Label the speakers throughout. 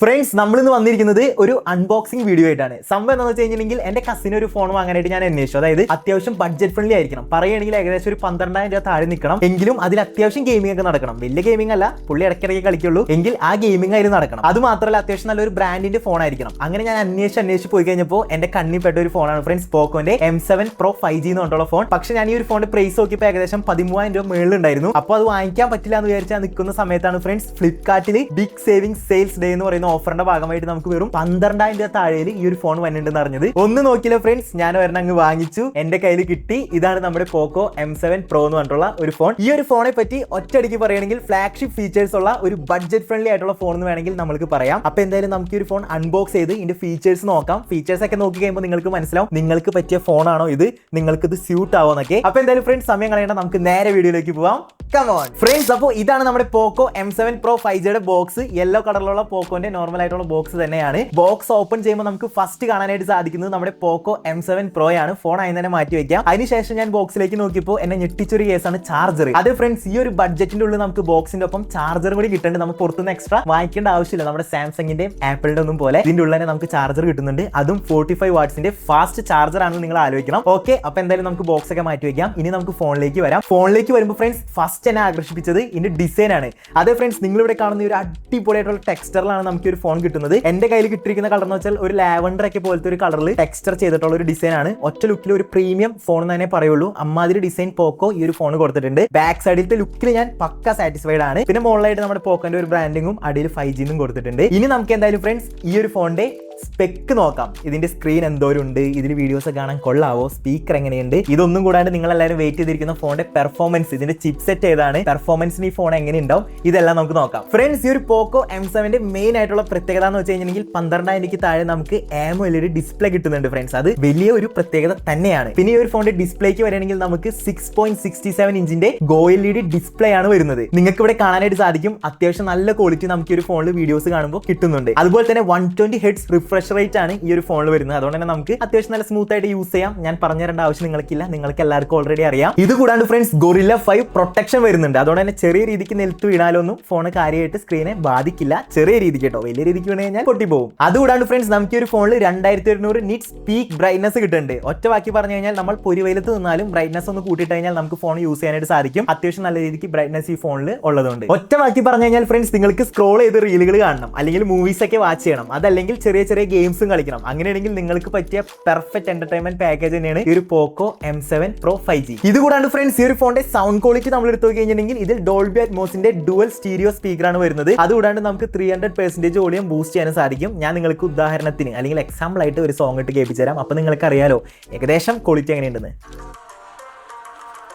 Speaker 1: Friends നമ്മൾ ഇന്ന് വന്നിരിക്കുന്നത് ഒരു അൺബോക്സിംഗ് വീഡിയോ ആയിട്ടാണ്. സംഭവം എന്താണെന്ന് വെച്ച് കഴിഞ്ഞിട്ടുണ്ടെങ്കിൽ എന്റെ കസിന് ഒരു ഫോൺ വാങ്ങാനായിട്ട് ഞാൻ അന്വേഷിച്ചു. അതായത് അത്യാവശ്യം ബഡ്ജറ്റ് ഫ്രണ്ട്ലി ആയിരിക്കണം. പറയുകയാണെങ്കിൽ ഏകദേശം ഒരു പന്ത്രണ്ടായിരം രൂപ താഴെ നിൽക്കണം. എങ്കിലും അതിൽ അത്യാവശ്യം ഗെയിമിംഗ് ഒക്കെ നടക്കണം. വലിയ ഗെയിമിംഗ് അല്ല പുള്ളി ഇടയ്ക്കിടയ്ക്ക് കളിക്കുള്ളൂ. എങ്കിൽ ആ ഗെയിമിംഗ് അതിൽ നടക്കണം. അത് മാത്രമല്ല അത്യാവശ്യം നല്ലൊരു ബ്രാൻഡിന്റെ ഫോൺ ആയിരിക്കണം. അങ്ങനെ ഞാൻ അന്വേഷിച്ച് അന്വേഷിച്ച് പോയി കഴിഞ്ഞപ്പോൾ എന്റെ കണ്ണിൽ പെട്ട ഒരു ഫോണാണ് friends പോക്കോന്റെ M seven pro five G എന്ന് പറഞ്ഞുള്ള ഫോൺ പക്ഷെ ഞാൻ ഈ ഒരു ഫോണിന്റെ പ്രൈസ് നോക്കിയപ്പോൾ ഏകദേശം പതിമൂവായിരം രൂപ മേളിലുണ്ടായിരുന്നു അപ്പോൾ അത് വാങ്ങിക്കാൻ പറ്റില്ല എന്ന് വിചാരിച്ചാൽ നിൽക്കുന്ന സമയത്താണ് ഫ്രണ്ട്സ് ഫ്ലിപ്കാർട്ടിൽ ബിഗ് സേവിംഗ് സെയിൽസ് ഡേ എന്ന് പറയുന്ന ഓഫറിന്റെ ഭാഗമായിട്ട് നമുക്ക് വെറും പന്ത്രണ്ടായിരം രൂപ താഴെയിൽ ഈ ഒരു ഫോൺ വന്നിട്ടുണ്ടെന്ന് അറിഞ്ഞത്. ഒന്ന് നോക്കിയില്ല ഫ്രണ്ട്സ് ഞാൻ ഒരെണ്ണം അങ്ങ് വാങ്ങിച്ചു. എന്റെ കയ്യിൽ കിട്ടി. ഇതാണ് നമ്മുടെ പോക്കോ എം സെവൻ പ്രോ എന്ന് പറഞ്ഞിട്ടുള്ള ഒരു ഫോൺ ഈ ഒരു ഫോണെ പറ്റി ഒറ്റയടിക്ക് പറയുകയാണെങ്കിൽ ഫ്ലാഗ്ഷിപ്പ് ഫീച്ചേഴ്സ് ഉള്ള ഒരു ബഡ്ജറ്റ് ഫ്രണ്ട്ലി ആയിട്ടുള്ള ഫോൺ എന്ന് വേണമെങ്കിൽ നമുക്ക് പറയാം. അപ്പൊ എന്തായാലും നമുക്ക് ഈ ഒരു ഫോൺ അൺബോക്സ് ചെയ്ത് ഇതിന്റെ ഫീച്ചേഴ്സ് നോക്കാം. ഫീച്ചേഴ്സ് ഒക്കെ നോക്കി കഴിയുമ്പോൾ നിങ്ങൾക്ക് മനസ്സിലാവും നിങ്ങൾക്ക് പറ്റിയ ഫോണാണോ ഇത്? നിങ്ങൾക്ക് ഇത് സ്യൂട്ട് ആവോ എന്നൊക്കെ. അപ്പൊ എന്തായാലും ഫ്രണ്ട്സ് സമയം കളയേണ്ട. നമുക്ക് നേരെ വീഡിയോയിലേക്ക് പോവാം. കമോൺ ഫ്രണ്ട്സ് അപ്പോൾ ഇതാണ് നമ്മുടെ Poco M seven pro five ജിയുടെ ബോക്സ് യെല്ലോ കളറിലുള്ള പോക്കോന്റെ നോർമൽ ആയിട്ടുള്ള ബോക്സ് തന്നെയാണ്. ബോക്സ് ഓപ്പൺ ചെയ്യുമ്പോൾ നമുക്ക് ഫസ്റ്റ് കാണാനായിട്ട് സാധിക്കുന്നത് നമ്മുടെ പോക്കോ എം സെവൻ പ്രോ ആണ്. ഫോൺ ആയി തന്നെ മാറ്റി വെക്കാം. അതിനുശേഷം ഞാൻ ബോക്സിലേക്ക് നോക്കിയപ്പോൾ എന്നെ ഞെട്ടിച്ചൊരു കേസാണ് ചാർജർ അത് ഫ്രണ്ട്സ് ഈ ഒരു ബഡ്ജറ്റിന്റെ ഉള്ളിൽ നമുക്ക് ബോക്സിന്റെ ഒപ്പം ചാർജർ കൂടി കിട്ടുന്നുണ്ട് നമുക്ക് പുറത്തുനിന്ന് എക്സ്ട്രാ വാങ്ങിക്കേണ്ട ആവശ്യമില്ല. നമ്മുടെ സാംസങ്ങിന്റെയും ആപ്പിളിന്റെ ഒന്നും പോലെ. ഇതിന്റെ ഉള്ളിൽ തന്നെ നമുക്ക് ചാർജർ കിട്ടുന്നുണ്ട്. അതും ഫോർട്ടി ഫൈവ് വാട്സിന്റെ ഫാസ്റ്റ് ചാർജർ ആണെന്ന് നിങ്ങൾ ആലോചിക്കണം. ഓക്കെ അപ്പൊ എന്തായാലും നമുക്ക് ബോക്സ് ഒക്കെ മാറ്റി വെക്കാം. ഇനി നമുക്ക് ഫോണിലേക്ക് വരാം. ഫോണിലേക്ക് വരുമ്പോൾ ഫ്രണ്ട്സ് ഫസ്റ്റ് എന്നെ ആകർഷിപ്പിച്ചത് ഇതിന്റെ ഡിസൈൻ ആണ്. അതേ ഫ്രണ്ട്സ് നിങ്ങൾ ഇവിടെ കാണുന്ന ഒരു അടിപൊളിയായിട്ടുള്ള ടെക്സ്റ്ററിലാണ് നമുക്ക് ഒരു ഫോൺ കിട്ടുന്നത്. എന്റെ കയ്യിൽ കിട്ടിയിരിക്കുന്ന കളർ എന്ന് വെച്ചാൽ ഒരു ലാവൻഡർ ഒക്കെ പോലത്തെ ഒരു കളറിൽ ടെക്സ്റ്റർ ചെയ്തിട്ടുള്ള ഒരു ഡിസൈൻ ആണ്. ഒറ്റ ലുക്കിൽ ഒരു പ്രീമിയം ഫോൺ എന്ന് തന്നെ പറയുള്ളൂ. അമ്മാതിരി ഡിസൈൻ പോക്കോ ഈ ഒരു ഫോൺ കൊടുത്തിട്ടുണ്ട്. ബാക്ക് സൈഡിലത്തെ ലുക്കിൽ ഞാൻ പക്ക സാറ്റിസ്ഫൈഡ് ആണ്. പിന്നെ മുകളിലായിട്ട് നമ്മുടെ പോക്കോന്റെ ഒരു ബ്രാൻഡിങ്ങും അടിയിൽ ഫൈവ് ജിന്നും കൊടുത്തിട്ടുണ്ട്. ഇനി നമുക്ക് എന്തായാലും ഫ്രണ്ട്സ് ഈ ഒരു ഫോണിന്റെ സ്പെക്ക് നോക്കാം. ഇതിന്റെ സ്ക്രീൻ എന്തോരം ഉണ്ട് ഇതിൽ വീഡിയോസ് കാണാൻ കൊള്ളാവോ? സ്പീക്കർ എങ്ങനെയുണ്ട്? ഇതൊന്നും കൂടാണ്ട് നിങ്ങൾ എല്ലാവരും വെയിറ്റ് ചെയ്തിരിക്കുന്ന ഫോണിന്റെ പെർഫോമൻസ് ഇതിന്റെ ചിപ് സെറ്റ് ഏതാണ് പെർഫോമൻസിന് ഈ ഫോൺ എങ്ങനെ ഉണ്ടാവും ഇതെല്ലാം നമുക്ക് നോക്കാം. ഫ്രണ്ട്സ് ഈ ഒരു പോക്കോ എം സെവന്റെ മെയിൻ ആയിട്ടുള്ള പ്രത്യേകത എന്ന് വെച്ച് കഴിഞ്ഞിട്ടുണ്ടെങ്കിൽ പന്ത്രണ്ടായിരം താഴെ നമുക്ക് ആമോ ഒരു ഡിസ്പ്ലേ കിട്ടുന്നുണ്ട് ഫ്രണ്ട്സ് അത് വലിയ ഒരു പ്രത്യേകത തന്നെയാണ്. പിന്നെ ഈ ഒരു ഫോണിന്റെ ഡിസ്പ്ലേക്ക് വരികയാണെങ്കിൽ നമുക്ക് സിക്സ് പോയിന്റ് സിക്സ്റ്റി സെവൻ ഇഞ്ചിന്റെ ഗോ എൽ ഇ ഡി ഡിസ്പ്ലേ ആണ് വരുന്നത്. നിങ്ങൾക്ക് ഇവിടെ കാണാനായിട്ട് സാധിക്കും. അത്യാവശ്യം നല്ല ക്വാളിറ്റി നമുക്ക് ഈ ഒരു ഫോണിൽ വീഡിയോസ് കാണുമ്പോൾ കിട്ടുന്നുണ്ട്. അതുപോലെ തന്നെ one twenty hertz refresh rate ആണ് ഈ ഒരു ഫോണിൽ വരുന്നത്. അതുകൊണ്ട് തന്നെ നമുക്ക് അത്യാവശ്യം നല്ല സ്മൂത്ത് ആയിട്ട് യൂസ് ചെയ്യാം. ഞാൻ പറഞ്ഞു തരേണ്ട ആവശ്യം നിങ്ങൾക്കില്ല. നിങ്ങൾക്ക് എല്ലാവർക്കും ഓൾറെഡി അറിയാം. ഇത് കൂടാണ്ട് ഫ്രണ്ട്സ് ഗൊറില്ല ഫൈവ് പ്രൊട്ടക്ഷൻ വരുന്നുണ്ട്. അതുകൊണ്ട് തന്നെ ചെറിയ രീതിക്ക് നിലത്ത് വീണാലൊന്നും ഫോൺ കാര്യമായിട്ട് സ്ക്രീനെ ബാധിക്കില്ല. ചെറിയ രീതിക്ക് കേട്ടോ. വലിയ രീതിക്ക് വീണ് കഴിഞ്ഞാൽ പൊട്ടിപ്പോകും അതുകൂടാണ്ട് ഫ്രണ്ട്സ് നമുക്ക് ഒരു ഫോണിൽ രണ്ടായിരത്തി ഒരുന്നൂറ് നിറ്റ്സ് പീക്ക് ബ്രൈറ്റ്നസ് കിട്ടുന്നുണ്ട്. ഒറ്റ വാക്കി പറഞ്ഞു കഴിഞ്ഞാൽ നമ്മൾ പൊരുവലത്ത് നിന്നാലും ബ്രൈറ്റ്നസ് ഒന്ന് കൂട്ടിയിട്ട് കഴിഞ്ഞാൽ നമുക്ക് ഫോൺ യൂസ് ചെയ്യാനായിട്ട് സാധിക്കും. അത്യാവശ്യം നല്ല രീതിക്ക് ബ്രൈറ്റ്നസ് ഈ ഫോണിൽ ഉള്ളതുകൊണ്ട്. ഒറ്റ വാക്കി പറഞ്ഞു കഴിഞ്ഞാൽ ഫ്രണ്ട്സ് നിങ്ങൾക്ക് സ്ക്രോൾ ചെയ്ത് റീലുകൾ കാണണം. അല്ലെങ്കിൽ മൂവീസ് ഒക്കെ വാച്ച് ചെയ്യണം. അതല്ലെങ്കിൽ ചെറിയ ചെറിയ ഗെയിംസും കളിക്കണം. അങ്ങനെയാണെങ്കിൽ നിങ്ങൾക്ക് പറ്റിയ പെർഫെക്റ്റ് എന്റർടൈൻമെന്റ് പാക്കേജ് തന്നെയാണ് ഈ ഒരു Poco M seven pro five G ഇത് കൂടാണ്ട് ഫ്രണ്ട്സ് ഈ ഒരു ഫോണിന്റെ സൗണ്ട് ക്വാളിറ്റി നമ്മൾ എടുത്തു കഴിഞ്ഞിട്ടുണ്ടെങ്കിൽ ഇതിൽ ഡോൾബി അറ്റ്മോസിന്റെ ഡുവൽ സ്റ്റീരിയോ സ്പീക്കർ ആണ് വരുന്നത്. അതുകൂടാണ്ട് നമുക്ക് three hundred percentage volume boost ചെയ്യാനും സാധിക്കും. ഞാൻ നിങ്ങൾക്ക് ഉദാഹരണത്തിന് അല്ലെങ്കിൽ എക്സാമ്പിൾ ആയിട്ട് ഒരു സോങ് ഇട്ട് കേൾപ്പിച്ചു തരാം അപ്പൊ നിങ്ങൾക്ക് അറിയാലോ ഏകദേശം ക്വാളിറ്റി എങ്ങനെയുണ്ടെന്ന്.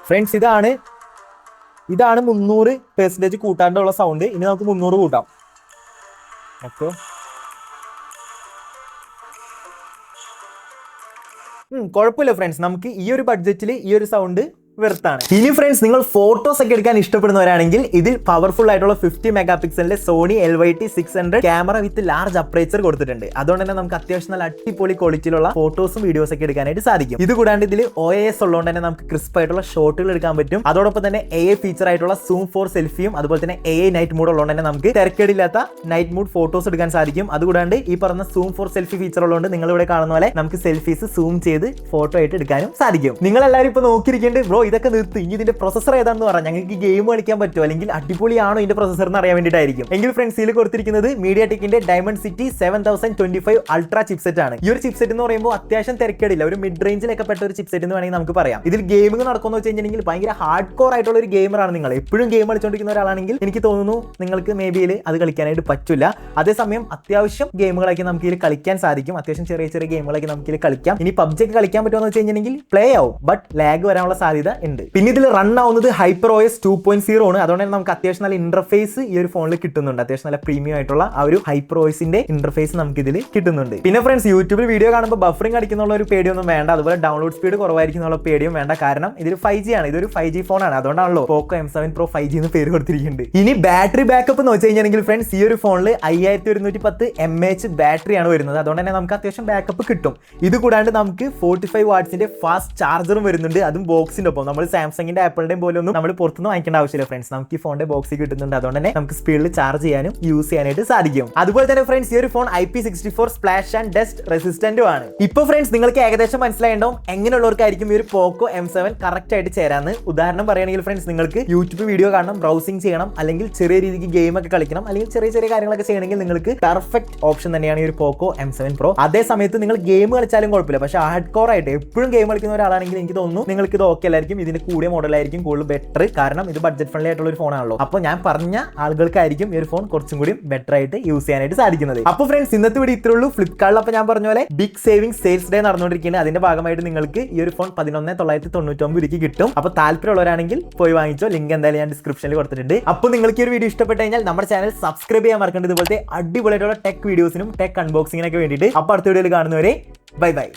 Speaker 1: ഫ്രണ്ട്സ് ഇതാണ് ഇതാണ് മുന്നൂറ് പെർസെന്റേജ് കൂട്ടാണ്ടുള്ള സൗണ്ട് ഇനി നമുക്ക് മുന്നൂറ് കൂട്ടാം. ഓക്കെ കുഴപ്പമില്ല ഫ്രണ്ട്സ് നമുക്ക് ഈ ഒരു ബഡ്ജറ്റിൽ ഈ ഒരു സൗണ്ട് വെറുത്താണ് ഇനി ഫ്രണ്ട്സ് നിങ്ങൾ ഫോട്ടോസ് ഒക്കെ എടുക്കാൻ ഇഷ്ടപ്പെടുന്നവരാണെങ്കിൽ ഇതിൽ പവർഫുൾ ആയിട്ടുള്ള fifty mega പിക്സലിന്റെ Sony L Y T six hundred camera with large aperture കൊടുത്തിട്ടുണ്ട്. അതുകൊണ്ട് തന്നെ നമുക്ക് അത്യാവശ്യം നല്ല അടിപൊളി ക്വാളിറ്റിയിലുള്ള ഫോട്ടോസും വീഡിയോസ് ഒക്കെ എടുക്കാനായിട്ട് സാധിക്കും. ഇത് കൂടാണ്ട് ഇതിൽ ഒ എസ് ഉള്ളതുകൊണ്ട് തന്നെ നമുക്ക് ക്രിസ്പ് ആയിട്ടുള്ള ഷോട്ടുകൾ എടുക്കാൻ പറ്റും. അതോടൊപ്പം തന്നെ എ എ ഫീച്ചർ ആയിട്ടുള്ള സൂം ഫോർ സെൽഫിയും അതുപോലെ തന്നെ എ എ നൈറ്റ് മൂഡ് ഉള്ളതുകൊണ്ട് തന്നെ നമുക്ക് തിരക്കേടില്ലാത്ത നൈറ്റ് മൂഡ് ഫോട്ടോസ് എടുക്കാൻ സാധിക്കും. അതുകൂടാണ്ട് ഈ പറഞ്ഞ സൂം ഫോർ സെൽഫി ഫീച്ചർ ഉള്ളതുകൊണ്ട് നിങ്ങൾ ഇവിടെ കാണുന്ന പോലെ നമുക്ക് സെൽഫീസ് സൂം ചെയ്ത് ഫോട്ടോ ആയിട്ട് എടുക്കാനും സാധിക്കും. നിങ്ങൾ എല്ലാവരും ഇപ്പൊ നോക്കിയിരിക്കേണ്ടത് ബ്രോ ഇതൊക്കെ നിർത്തി. ഇനി ഇതിന്റെ പ്രൊസസർ ഏതാണെന്ന് പറഞ്ഞാൽ ഞങ്ങൾക്ക് ഗെയിം കളിക്കാൻ പറ്റുമോ? അല്ലെങ്കിൽ അടിപൊളിയാണോ ഇതിന്റെ പ്രൊസസർ എന്ന് അറിയാൻ വേണ്ടിയിട്ടായിരിക്കും. എങ്കിൽ ഫ്രണ്ട്സ് ഇതിൽ കൊടുത്തിരിക്കുന്നത് media ടെക്കിന്റെ Dimensity seven thousand twenty five ultra chipset ആണ്. ഈ ഒരു ചിപ്സെറ്റ് എന്ന് പറയുമ്പോൾ അത്യാവശ്യം തിരക്കേടില്ല. ഒരു മിഡ് റേഞ്ചിലൊക്കെ പെട്ട ഒരു ചിപ്സെറ്റ് എന്ന് വേണമെങ്കിൽ നമുക്ക് പറയാം. ഇതിൽ ഗെയിമിംഗ് നടക്കുമെന്ന് വെച്ച് കഴിഞ്ഞിട്ടുണ്ടെങ്കിൽ ഭയങ്കര ഹാർഡ് കോർ ആയിട്ടുള്ള ഒരു ഗെയിമറാണ് നിങ്ങൾ. എപ്പോഴും ഗെയിം കളിച്ചുകൊണ്ടിരിക്കുന്ന ഒരാളാണെങ്കിൽ എനിക്ക് തോന്നുന്നു നിങ്ങൾക്ക് മേ ബിയിൽ അത് കളിക്കാനായിട്ട് പറ്റില്ല. അതേസമയം അത്യാവശ്യം ഗെയിമുകളൊക്കെ നമുക്ക് ഇതിൽ കളിക്കാൻ സാധിക്കും. അത്യാവശ്യം ചെറിയ ചെറിയ ഗെയിമുകളൊക്കെ നമുക്ക് ഇതിൽ കളിക്കാം. ഇനി പബ്ജി ഒക്കെ കളിക്കാൻ പറ്റുമെന്ന് വെച്ച് കഴിഞ്ഞിട്ടുണ്ടെങ്കിൽ പ്ലേ ആവും. ബട്ട് ലാഗ് വരാനുള്ള സാധ്യത ഉണ്ട്. പിന്നെ ഇതിൽ റൺ ആവുന്നത് Hyper OS two point zero ആണ്. അതുകൊണ്ട് തന്നെ നമുക്ക് അത്യാവശ്യം നല്ല ഇന്റർഫേസ് ഈ ഒരു ഫോണിൽ കിട്ടുന്നുണ്ട്. അത്യാവശ്യം നല്ല പ്രീമിയം ആയിട്ടുള്ള ആ ഒരു ഹൈപ്പർ ഓയസിന്റെ ഇന്റർഫേസ് നമുക്ക് ഇതിൽ കിട്ടുന്നുണ്ട്. പിന്നെ ഫ്രണ്ട്സ് യൂട്യൂബിൽ വീഡിയോ കാണുമ്പോൾ ബഫറിംഗ് അടിക്കുന്നുള്ള ഒരു പേടിയൊന്നും വേണ്ട. അതുപോലെ ഡൗൺലോഡ് സ്പീഡ് കുറവായിരിക്കുന്നുള്ള പേടിയും വേണ്ട. കാരണം ഇതൊരു ഫൈവ് ജി ആണ്. ഇതൊരു ഫൈവ് ജി ഫോണാണ് അതുകൊണ്ടാണല്ലോ Poco M seven pro five G എന്ന് പേര് കൊടുത്തിരിക്കുന്നത്. ഇനി ബാറ്ററി ബാക്കപ്പ് എന്ന് വെച്ച് കഴിഞ്ഞാൽ ഫ്രണ്ട്സ് ഈ ഒരു ഫോണിൽ അയ്യായിരത്തി ഒരുന്നൂറ്റി പത്ത് എം എച്ച് ബാറ്ററി ആണ് വരുന്നത്. അതുകൊണ്ട് തന്നെ നമുക്ക് അത്യാവശ്യം ബാക്കപ്പ് കിട്ടും. ഇത് കൂടാണ്ട് നമുക്ക് ഫോർട്ടി ഫൈവ് വാട്ട്സിന്റെ ഫാസ്റ്റ് ചാർജറും വരുന്നുണ്ട്. അതും ബോക്സിന്റെ ഒപ്പം. നമ്മൾ സാംസങ്ങിന്റെ ആപ്പിളുടെയും പോലെ ഒന്നും നമ്മൾ പുറത്തുനിന്ന് വാങ്ങിക്കേണ്ട ആവശ്യമില്ല ഫ്രണ്ട്സ് നമുക്ക് ഈ ഫോണിന്റെ ബോക്സിൽ കിട്ടുന്നുണ്ട്. അതുകൊണ്ട് തന്നെ നമുക്ക് സ്പീഡിൽ ചാർജ് ചെയ്യാനും യൂസ് ചെയ്യാനായിട്ട് സാധിക്കും. അതുപോലെ തന്നെ ഫ്രണ്ട്സ് ഈ ഒരു phone I P sixty four splash and dust റെസിസ്റ്റന്റും ആണ്. ഇപ്പൊ ഫ്രണ്ട്സ് നിങ്ങൾക്ക് ഏകദേശം മനസ്സിലായിട്ടുണ്ടാവും എങ്ങനെയുള്ളവർക്കായിരിക്കും ഈ ഒരു പോക്കോ എം സെവൻ കറക്റ്റ് ആയിട്ട് ചേരാന്ന്. ഉദാഹരണം പറയുകയാണെങ്കിൽ ഫ്രണ്ട്സ് നിങ്ങൾക്ക് യൂട്യൂബ് വീഡിയോ കാണണം ബ്രൗസിംഗ് ചെയ്യണം അല്ലെങ്കിൽ ചെറിയ രീതിക്ക് ഗെയിം ഒക്കെ കളിക്കണം അല്ലെങ്കിൽ ചെറിയ ചെറിയ കാര്യങ്ങളൊക്കെ ചെയ്യണമെങ്കിൽ നിങ്ങൾക്ക് പെർഫെക്റ്റ് ഓപ്ഷൻ തന്നെയാണ് ഈ ഒരു പോക്കോ എം സെവൻ പ്രോ അതേ സമയത്ത് നിങ്ങൾ ഗെയിം കളിച്ചാലും കുഴപ്പമില്ല. പക്ഷേ ഹാർഡ് കോർ ആയിട്ട് എപ്പോഴും ഗെയിം കളിക്കുന്ന ഒരാളാണെങ്കിൽ എനിക്ക് തോന്നുന്നു നിങ്ങൾക്ക് ഇത് ഓക്കെ അല്ലായിരിക്കും ഇതിന് കൂടിയ മോഡലായിരിക്കും കൂടുതൽ ബെറ്റർ കാരണം ഇത് ബഡ്ജറ്റ് ഫ്രണ്ട്ലി ആയിട്ടുള്ള ഒരു ഫോണാണല്ലോ അപ്പോൾ ഞാൻ പറഞ്ഞ ആളുകൾക്കായിരിക്കും ഈ ഒരു ഫോൺ കുറച്ചും കൂടി ബെറ്റർ ആയിട്ട് യൂസ് ചെയ്യാനായിട്ട് സാധിക്കുന്നത്. അപ്പോൾ ഫ്രണ്ട്സ് ഇന്നത്തെ ഇവിടെ ഇത്രേ ഉള്ളൂ. ഫ്ലിപ്കാർട്ടിൽ അപ്പോൾ ഞാൻ പറഞ്ഞ പോലെ ബിഗ് സേവിംഗ് സെയിൽസ് ഡേ നടന്നുകൊണ്ടിരിക്കുന്നത് അതിന്റെ ഭാഗമായിട്ട് നിങ്ങൾക്ക് ഈ ഒരു ഫോൺ പതിനൊന്ന് തൊള്ളായിരത്തി തൊണ്ണൂറ്റൊമ്പത് രൂപയ്ക്ക് കിട്ടും. അപ്പോൾ താല്പര്യമുള്ളവരാണെങ്കിൽ പോയി വാങ്ങിച്ചോ. ലിങ്ക് എന്തായാലും ഞാൻ ഡിസ്ക്രിപ്ഷനിൽ കൊടുത്തിട്ടുണ്ട്. അപ്പോൾ നിങ്ങൾക്ക് ഈ ഒരു വീഡിയോ ഇഷ്ടപ്പെട്ട് കഴിഞ്ഞാൽ നമ്മുടെ ചാനൽ സബ്സ്ക്രൈബ് ചെയ്യാൻ മറക്കേണ്ടത് ഇതുപോലത്തെ അടിപൊളിയായിട്ടുള്ള ടെക് വീഡിയോസിനും ടെക് അൺബോക്സിങ്ങിനൊക്കെ വേണ്ടിയിട്ട്. അപ്പോൾ അടുത്ത വീഡിയോയിൽ കാണുന്നവരെ ബൈ ബൈ